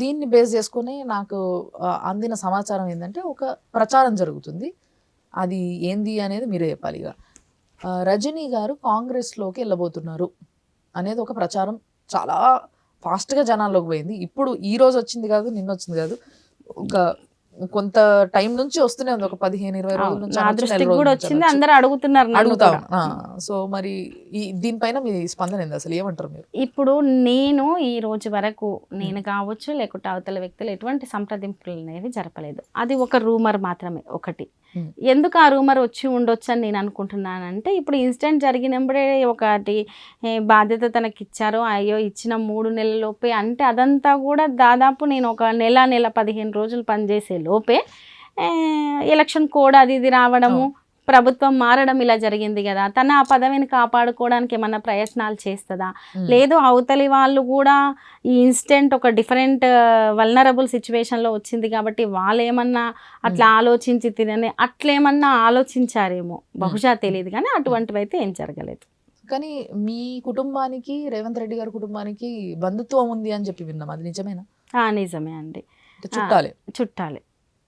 దీన్ని బేస్ చేసుకుని నాకు అందిన సమాచారం ఏంటంటే ఒక ప్రచారం జరుగుతుంది. అది ఏంది అనేది మీరే చెప్పాలి ఇక. రజనీ గారు కాంగ్రెస్లోకి వెళ్ళబోతున్నారు అనేది ఒక ప్రచారం చాలా ఫాస్ట్గా జనాల్లోకి పోయింది. ఇప్పుడు ఈ రోజు వచ్చింది కాదు నిన్న వచ్చింది కాదు. ఒక కొంత టైం నుంచి వస్తూనే ఉంది. ఒక పదిహేను ఇరవై రోజుల నుంచి కూడా వచ్చింది. అందరు అడుగుతున్నారు అడుగుతా. సో మరి ఈ దీనిపైన మీ స్పందన ఏంది? అసలు ఏమంటారు మీరు? ఇప్పుడు నేను ఈ రోజు వరకు నేను కావచ్చు లేకుంటే అవతల వ్యక్తులు ఎటువంటి సంప్రదింపులు అనేవి జరపలేదు. అది ఒక రూమర్ మాత్రమే ఒకటి. ఎందుకు ఆ రూమర్ వచ్చి ఉండొచ్చు అని నేను అనుకుంటున్నానంటే ఇప్పుడు ఇన్సిడెంట్ జరిగినప్పుడే ఒకటి బాధ్యత తనకి ఇచ్చారు అయ్యో ఇచ్చిన మూడు నెలల లోపే. అంటే అదంతా కూడా దాదాపు నేను ఒక నెల నెల పదిహేను రోజులు పనిచేసే లోపే ఎలక్షన్ కోడ్ అది ఇది రావడము ప్రభుత్వం మారడం ఇలా జరిగింది కదా తన ఆ పదవిని కాపాడుకోవడానికి ఏమన్నా ప్రయత్నాలు చేస్తుందా. లేదు అవతలి వాళ్ళు కూడా ఈ ఇన్సిడెంట్ ఒక డిఫరెంట్ వల్నరబుల్ సిచ్యువేషన్లో వచ్చింది కాబట్టి వాళ్ళు ఏమన్నా అట్లా ఆలోచించి తినని అట్లేమన్నా ఆలోచించారేమో. బహుశా తెలియదు కానీ అటువంటివి అయితే ఏం జరగలేదు. కానీ మీ కుటుంబానికి రేవంత్ రెడ్డి గారి కుటుంబానికి బంధుత్వం ఉంది అని చెప్పి విన్నాం. అది నిజమేనా? నిజమే అండి. చుట్టాలే. చుట్టాలే.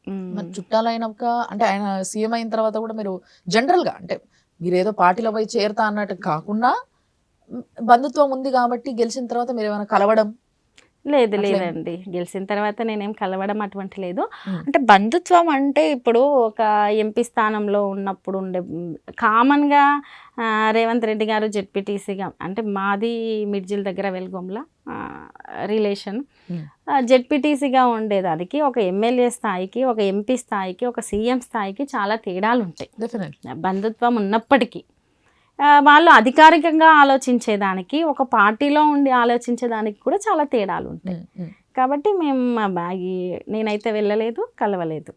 మరి చుట్టాలైనాక అంటే ఆయన సీఎం అయిన తర్వాత కూడా మీరు జనరల్గా అంటే మీరు ఏదో పార్టీలో పోయి చేరుతా అన్నట్టు కాకుండా బంధుత్వం ఉంది కాబట్టి గెలిచిన తర్వాత మీరు ఏమైనా కలవడం లేదు లేదండి. గెలిచిన తర్వాత నేనేం కలవడం అటువంటి లేదు. అంటే బంధుత్వం అంటే ఇప్పుడు ఒక ఎంపీ స్థానంలో ఉన్నప్పుడు ఉండే కామన్గా రేవంత్ రెడ్డి గారు జెడ్పీటీసీగా అంటే మాది మిడ్జిల్ దగ్గర వెల్గొంల రిలేషన్. జెడ్పీటీసీగా ఉండేదానికి ఒక ఎమ్మెల్యే స్థాయికి ఒక ఎంపీ స్థాయికి ఒక సీఎం స్థాయికి చాలా తేడాలు ఉంటాయి బంధుత్వం ఉన్నప్పటికీ. వాళ్ళు అధికారికంగా ఆలోచించేదానికి ఒక పార్టీలో ఉండి ఆలోచించేదానికి కూడా చాలా తేడాలు ఉంటాయి. కాబట్టి మేము మా బ్యాగి నేనైతే వెళ్ళలేదు కలవలేదు.